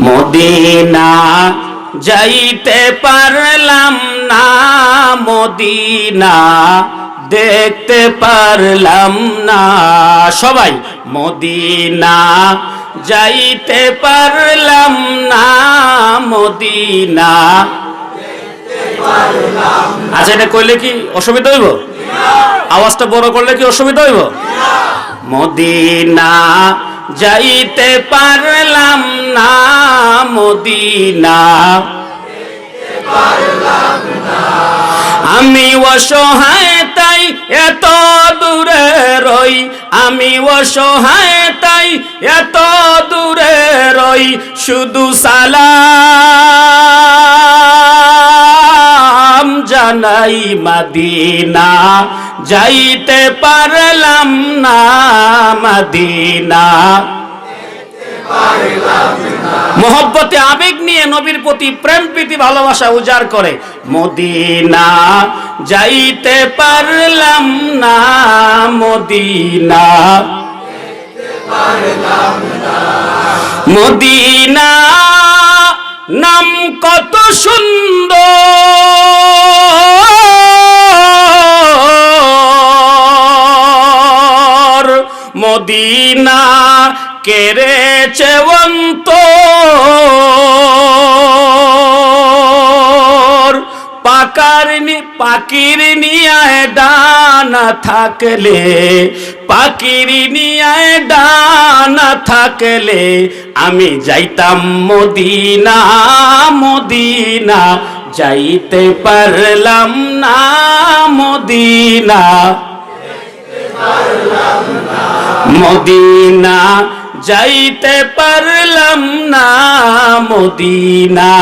Medina যাইতে পারলাম না, মদিনা দেখতে পারলাম না। সবাই, মদিনা যাইতে পারলাম না, মদিনা আচ্ছা এটা কইলে কি অসুবিধা হইব? আওয়াজটা বড় করলে কি অসুবিধা হইব? মদিনা যাইতে পারলাম না মদিনা। আমি অসহায়, তাই এত দূরে রই। আমি অসহায়, তাই এত দূরে রই। শুধু সালাম জানাই মাদিনা। যাইতে পারলাম না মাদিনা। মোহব্বতে আবেগ নিয়ে নবীর প্রতি প্রেম প্রীতি, ভালোবাসা উজাড় করে। মদিনা যাইতে পারলাম না, মদিনা মদিনা নাম কত সুন্দর। মদিনা কেড়েছে অন্তর পাকার পাকির নিয়ায় ডানা থাকলে, পাকির নিয়ায় ডানা থাকলে, আমি যাইতাম মদিনা মদিনা, যাইতে পারলাম না মদিনা। মদিনা যাইতে পারলাম না মদিনা।